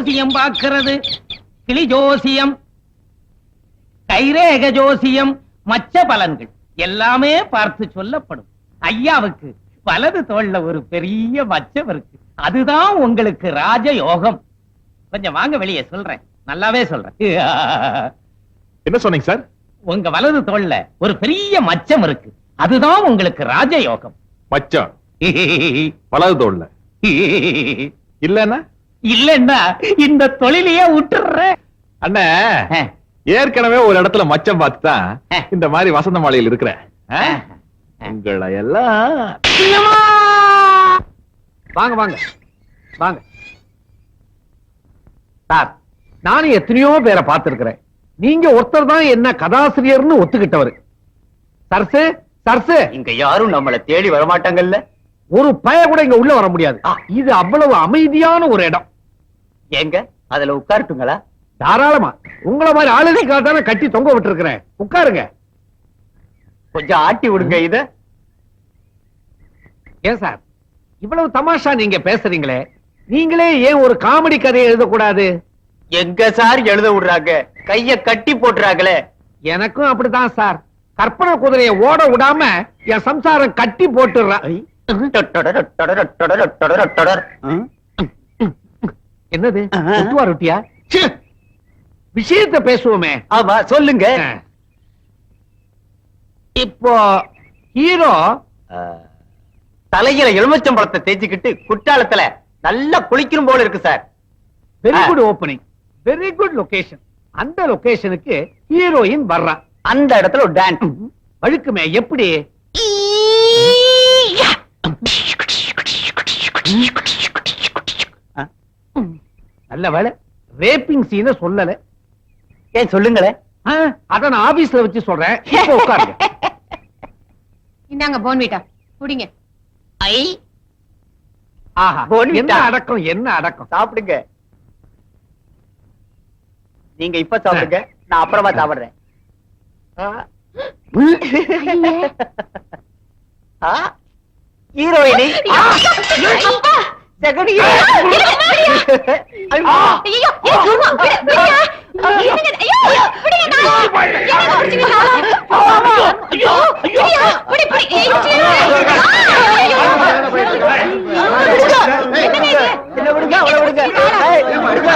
ஜோசியம் பார்க்கிறது. கிளி ஜோசியம் கைரேக ஜோசியம் மச்ச பலன்கள் எல்லாமே பார்த்து சொல்லப்படும். ஐயாவுக்கு வலது தோள்ல ஒரு பெரிய மச்சம் இருக்கு. அதுதான் உங்களுக்கு ராஜ யோகம் கொஞ்சம் வாங்க வெளியே சொல்றேன். நல்லாவே சொல்றேன். என்ன சொன்னீங்க சார்? உங்க வலது தோள்ல ஒரு பெரிய மச்சம் இருக்கு. அதுதான் உங்களுக்கு ராஜ யோகம் மச்சான் வலது தோல்ல இல்லன்னா? இல்லன்னா இந்த தொழிலையே விட்டுறேன் அண்ணே ஏற்கனவே ஒரு இடத்துல மச்சம் பார்த்து தான் இந்த மாதிரி வசந்த மாளிகையில் இருக்கிறேன்? உங்களை எல்லாம் வாங்க வாங்க வாங்க. சார் நானும் எத்தனையோ பேரை பார்த்திருக்கிறேன். நீங்க ஒருத்தர் தான் என்ன கதாசிரியர்னு ஒத்துக்கிட்டவர். சர்சு சர்சு. இங்க யாரும் நம்மள தேடி வரமாட்டாங்கல்ல? ஒரு பய கூட இங்க உள்ள வர முடியாது. இது அவ்வளவு அமைதியான ஒரு இடம். ஏங்க அதுல உட்காரட்டுங்களா? தாராளமா. உங்களை மாதிரி ஆளுநருக்காக தானே கட்டி தொங்க விட்டுருக்கிறேன். உட்காருங்க. கொஞ்சம் ஆட்டி விடுங்க இத. ஏன் சார் இவ்வளவு தமாஷா நீங்க பேசுறீங்களே? நீங்களே ஏன் ஒரு காமெடி கதையை எழுதக்கூடாது? எங்க சார் எழுத விடுறாங்க? கைய கட்டி போட்டுறாங்களே. எனக்கும் அப்படிதான் சார். கற்பனை குதிரையை ஓட விடாம என் சம்சாரம் கட்டி போட்டுடுறா என்னது? ஒட்டுவா ரொட்டியா! விஷயத்த பேசுவோமே. ஆமா சொல்லுங்க. இப்போ ஹீரோ தலையில எலுமிச்சம்பழத்தை தேய்ச்சிக்கிட்டு குற்றாலத்துல நல்லா குளிக்கணும் போல இருக்கு sir. Very. Good opening very good location அந்த லொகேஷனுக்கு ஹீரோயின் வர்றா. அந்த இடத்துல ஒரு டான்ஸ் வழுக்குமே எப்படி? நல்ல வேலை ரேப்பிங் சீன சொல்லல. ஏன் சொல்லுங்களேன். அத நான் ஆபீஸ்ல வச்சு சொல்றேன். இப்போ உட்காருங்க. இந்தாங்க போன்விட்டா. குடிங்க. ஐ. ஆஹா. என்ன அடக்கம் என்ன அடக்கம்? சாப்பிடுங்க. நீங்க இப்ப சாப்பிடுங்க. நான் அப்புறமா சாப்பிடுறேன். ஆ, ஹீரோயினி? ஆ, செகண்ட் ஹீரோயின். ஐயோ. ஐயோ ஏ சும்மா விடு விடுங்க என்னங்க ஐயோ ஐயோ விடுங்க நான் என்ன குடிச்சீங்களா ஐயோ ஐயோ. விடு விடு ஐயோ. என்ன விடுங்க, அவளை விடுங்க. ஏய், விடுங்க.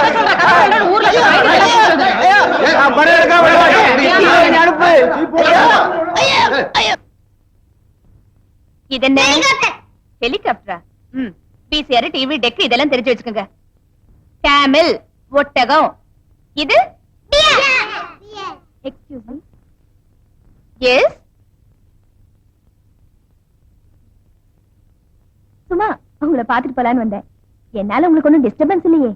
ஊர்ல இருந்து வாங்கிட்டு வந்தேன். ஐயா, நான் படம் எடுக்க விட மாட்டேன். ஹீரோயினி அனுப்பு. இது என்ன? ஹெலிகாப்டரா? ம். பிசிஆர் டிவி டெக் இதெல்லாம் தெரிஞ்சு வச்சுக்கோங்க. கேமல் ஒட்டகம். இது எக்ஸ்கியூஸ் மீ எஸ் சும்மா உங்களை பார்த்துட்டு போலான்னு வந்தேன். என்னால உங்களுக்கு ஒன்றும் டிஸ்டர்பன்ஸ் இல்லையே.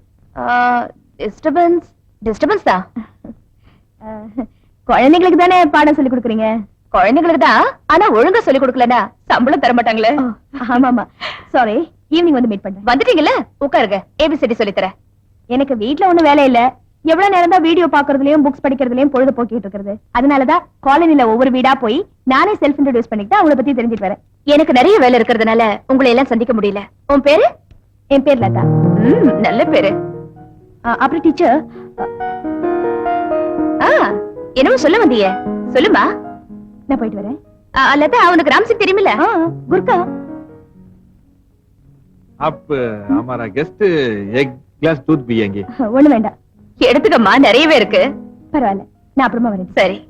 டிஸ்டர்பன்ஸ் டிஸ்டர்பன்ஸ் தான் குழந்தைங்களுக்கு தானே பாடம் சொல்லி கொடுக்குறீங்க? குழந்தைங்களுக்கு தான் ஆனா ஒழுங்கா சொல்லி கொடுக்கலனா சம்பளம் தர மாட்டாங்களே ஆமா ஆமா சாரி ஈவினிங் வந்து மீட் பண்றேன். வந்துட்டீங்கல்ல? உட்காருங்க. ஏபிசிடி சொல்லி தரேன். எனக்கு வீட்ல ஒண்ணும் வேலை இல்ல. எவ்வளவு நேரம் தான் வீடியோ பாக்குறதுலயும் புக்ஸ் படிக்கிறதுலயும் பொழுது போக்கிட்டு இருக்கிறது. அதனாலதான் காலனில ஒவ்வொரு வீடா போய் நானே செல்ஃப் இன்ட்ரோடியூஸ் பண்ணிட்டு அவங்கள பத்தி தெரிஞ்சுட்டு வரேன். எனக்கு நிறைய வேலை இருக்கிறதுனால உங்களை எல்லாம் சந்திக்க முடியல. உன் பேரு? என் பேர் லதா. நல்ல பேரு. அப்புறம் டீச்சர் என்னமோ சொல்ல வந்தியே. சொல்லுமா நான் போயிட்டு வரேன். லதா அவனுக்கு ராம்சிங் தெரியுமில்ல? குர்கா. அப்ப हमारा கெஸ்ட் எக் கிளாஸ் दूध पिएंगे ஒண்ணு வேண்டாம். எடுத்துக்கம்மா நிறையவே இருக்கு. பரவாயில்ல நான் அப்புறமா வரேன். சரி.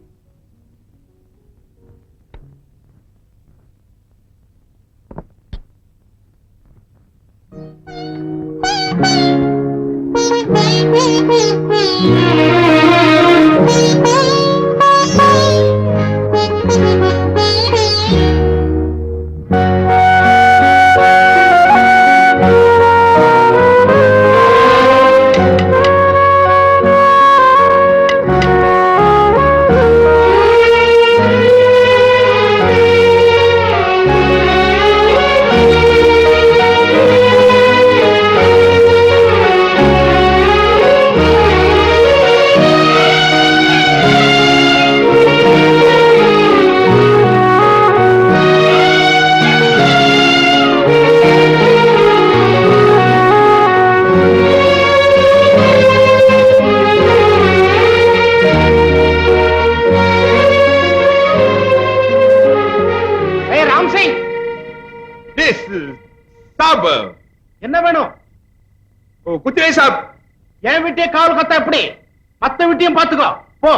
என் வீட்டையே காவல் கத்தா எப்படி? மத்த வீட்டையும் பாத்துக்கோ போ.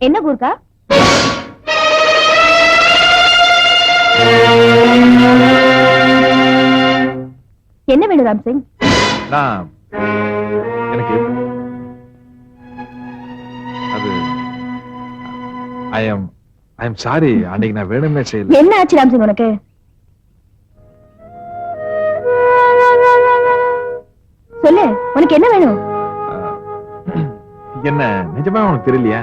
என்ன கூர்க்கா என்ன வேணும் ராம் சிங் நான் எனக்கு அது I am I am sorry அன்னைக்கு நான் வேணும்னே செய்யல. என்ன ஆச்சு ராம் சிங் உனக்கு? சொல்லு உனக்கு என்ன வேணும்? என்ன நிஜமா உனக்கு தெரியலையா.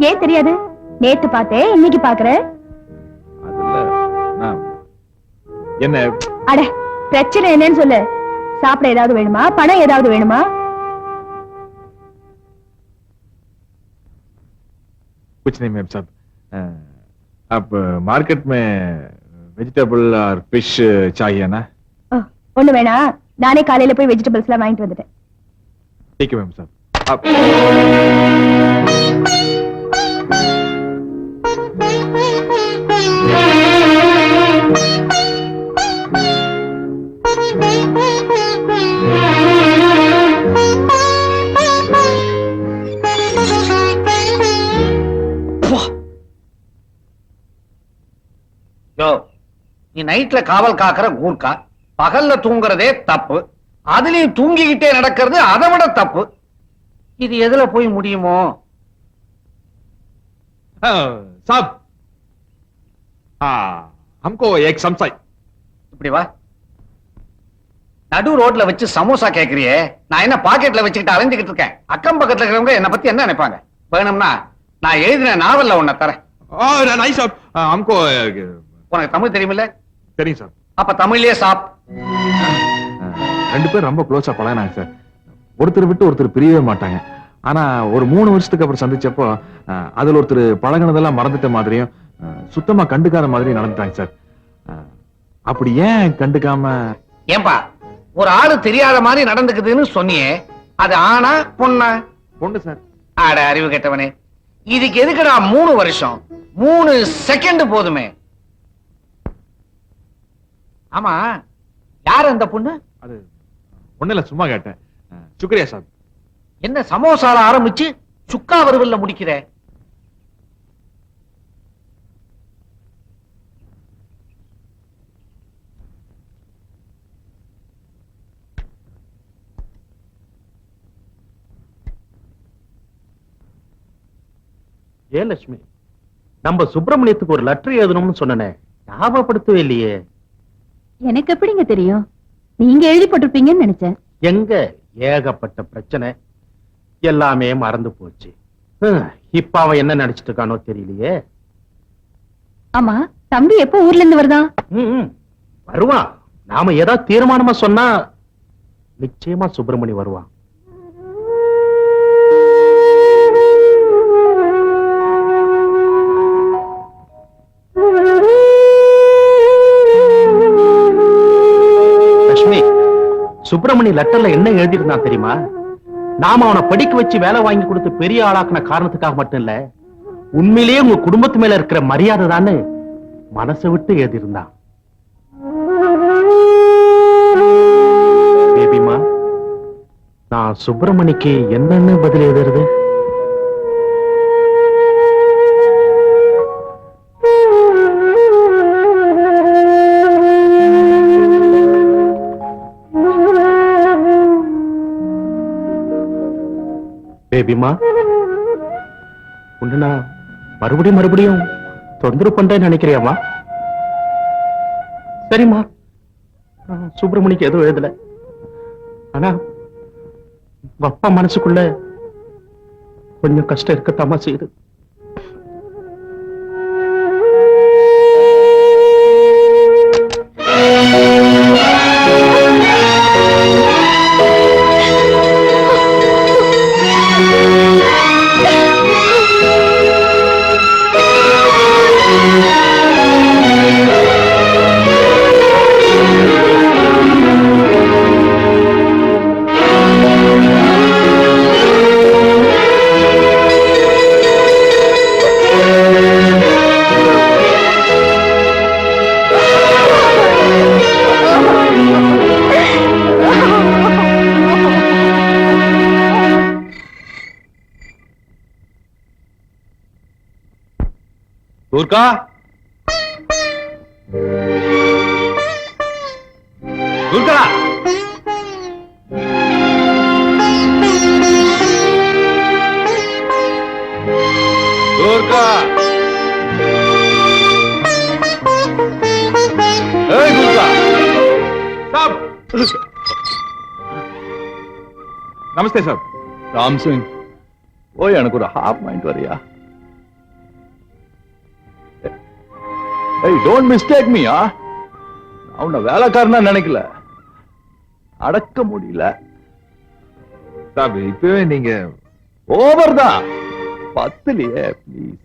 ஏன் தெரியாது நேத்து பார்த்தேன் இன்னைக்கு பாக்குற அதுல நான் என்ன அட பிரச்சனை என்னன்னு சொல்லு சாப்பிட ஏதாவது வேணுமா பணம் ஏதாவது வேணுமா कुछ नहीं मैम साहब अ, आप मार्केट में वेजिटेबल और फिश चाहिए ना ஓ, ஒண்ணு வேணா நானே காலையில போய் வெஜிடபிள்ஸ் எல்லாம் வாங்கிட்டு வந்துட்டேன் ठीक है मैम நைட்ல காவல் காக்கிற கூர்க்கா பகல்ல தூங்குறதே தப்பு அதுலயும் தூங்கிக்கிட்டே நடக்கிறது அதை விட தப்பு. இது எதுல போய் முடியுமோ? சாப். ஹம்கோ ஏக் சம்சாய் இப்படி வா. நடு ரோட்ல வச்சு சமோசா கேக்குறியே நான் என்ன பாக்கெட்ல வச்சுக்கிட்டு அலைஞ்சுக்கிட்டு இருக்கேன்? அக்கம் பக்கத்துல இருக்கிறவங்க என்ன பத்தி என்ன நினைப்பாங்க? வேணும்னா நான் எழுதின நாவல்ல உன்னை தரேன். உனக்கு தமிழ் தெரியுமில்ல? தெரியும் சார். அப்ப தமிழ்லயே சாப். ரெண்டு பேரும் ரொம்ப க்ளோஸா பழகினாங்க சார். ஒருத்தர் விட்டு ஒருத்தர் பிரியவே மாட்டாங்க. ஆனா ஒரு மூணு வருஷத்துக்கு அப்புறம் சந்திச்சப்போ அதுல ஒருத்தர் பழகினதெல்லாம் மறந்துட்ட மாதிரியும் சுத்தமா கண்டுக்காத மாதிரியும் நடந்துட்டாங்க சார். அப்படி ஏன் கண்டுக்காம? ஏன்பா ஒரு ஆளு தெரியாத மாதிரி நடந்துக்குதுன்னு சொன்னியே அது ஆனா பொண்ணா? பொண்ணு சார். ஆட அறிவு கெட்டவனே. இதுக்கு எதுக்குடா மூணு வருஷம்? மூணு செகண்ட் போதுமே. ஆமா யார் அந்த பொண்ணு? அது ஒண்ணு இல்ல சும்மா கேட்டேன். சுக்ரியா சார் என்ன சமோசால ஆரம்பிச்சு சுக்கா வறுவல்ல முடிக்கிற? ஏன் லட்சுமி நம்ம சுப்பிரமணியத்துக்கு ஒரு லெட்டர் எழுதணும்னு சொன்னனே ஞாபகப்படுத்தவே இல்லையே. எனக்கு எப்படிங்க தெரியும்? நீங்க எழுதி போட்டிருப்பீங்கன்னு நினைச்சேன். எங்க ஏகப்பட்ட பிரச்சனை? எல்லாமே மறந்து போச்சு. இப்ப அவன் என்ன நினைச்சிட்டு இருக்கானோ தெரியலையே. ஆமா தம்பி எப்போ ஊர்ல இருந்து வருதான். வருவான். நாம ஏதாவது தீர்மானமா சொன்னா நிச்சயமா சுப்பிரமணி வருவான். சுப்பிரமணி லெட்டர்ல என்ன எழுதியிருந்தான் தெரியுமா? நாம அவனை படிக்க வச்சு வேலை வாங்கி கொடுத்து பெரிய ஆளாக்குன காரணத்துக்காக மட்டும் இல்ல உண்மையிலேயே உங்க குடும்பத்து மேல இருக்கிற மரியாதை தானே மனசை விட்டு எழுதியிருந்தான். பேபிமா நான் சுப்பிரமணிக்கு என்னன்னு பதில் எழுதுறது? பேபிமா உன்னை நான் மறுபடியும் மறுபடியும் தொந்தரவு பண்றேன்னு நினைக்கிறியாமா சரிம்மா. சுப்பிரமணிக்கு எதுவும் எழுதல. ஆனா அப்பா மனசுக்குள்ள கொஞ்சம் கஷ்டம் இருக்கத்தாமா செய்யுது. கூர்க்கா கூர்க்கா கூர்க்கா ஏய் கூர்க்கா ஸ்டாப் நமஸ்தே சார் ராம் சிங் ஓய் எனக்கு ஏய் டோன்ட் மிஸ்டேக் மீ ஆ நான் உன்னை வேலைக்காரனா நினைக்கல. அடக்க முடியல. சார் இப்பவே நீங்க ஓவர் தான். பத்துலயே ப்ளீஸ்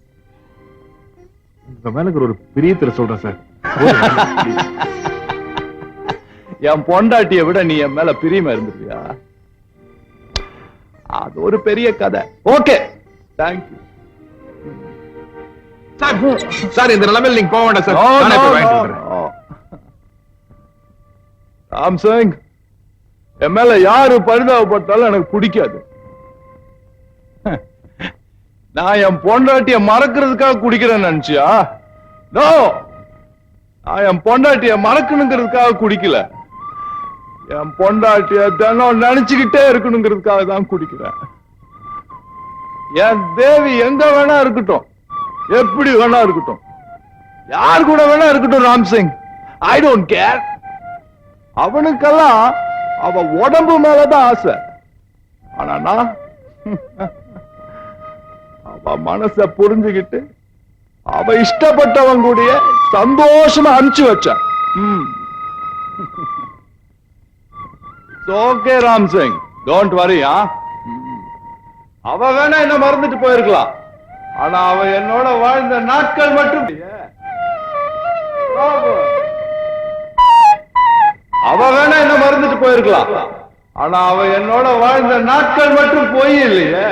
உங்க மேல ஒரு பிரியத்துல சொல்றேன் சார் என் பொண்டாட்டிய விட நீ என் மேல பிரியமா இருந்துருவியா அது ஒரு பெரிய கதை. ஓகே தேங்க்யூ சார் சார் இந்த நிலைமையில நீங்க போக வேண்டாம் சார். ராம்சங் என் மேல யாரு பரிதாபப்பட்டாலும் எனக்கு பிடிக்காது. நான் என் பொண்டாட்டிய மறக்கிறதுக்காக குடிக்கிறேன்னு நினைச்சியா? நோ. நான் என் பொண்டாட்டிய மறக்கணுங்கிறதுக்காக குடிக்கல. என் பொண்டாட்டிய தினம் நினைச்சுக்கிட்டே இருக்கணுங்கிறதுக்காக தான் குடிக்கிறேன். என் தேவி எங்க வேணா இருக்கட்டும். எப்படி வேணா இருக்கட்டும். யார் கூட வேணா இருக்கட்டும் ராம்சிங். ஐ டோன்ட் கேர் அவனுக்கெல்லாம் அவ உடம்பு மேலதான் ஆசை. ஆனா நான் அவ மனச புரிஞ்சுகிட்டு அவ இஷ்டப்பட்டவன் கூடயே சந்தோஷமா அனுப்பிச்சு வச்ச ஓகே ராம் சிங் டோன்ட் வரியா அவ வேணா என்ன மறந்துட்டு போயிருக்கலாம். ஆனா அவ என்னோட வாழ்ந்த நாட்கள் மட்டும் அவ வேணா என்ன மறந்துட்டு போயிருக்கலாம். ஆனா அவ என்னோட வாழ்ந்த நாட்கள் மட்டும் போய் இல்லையே.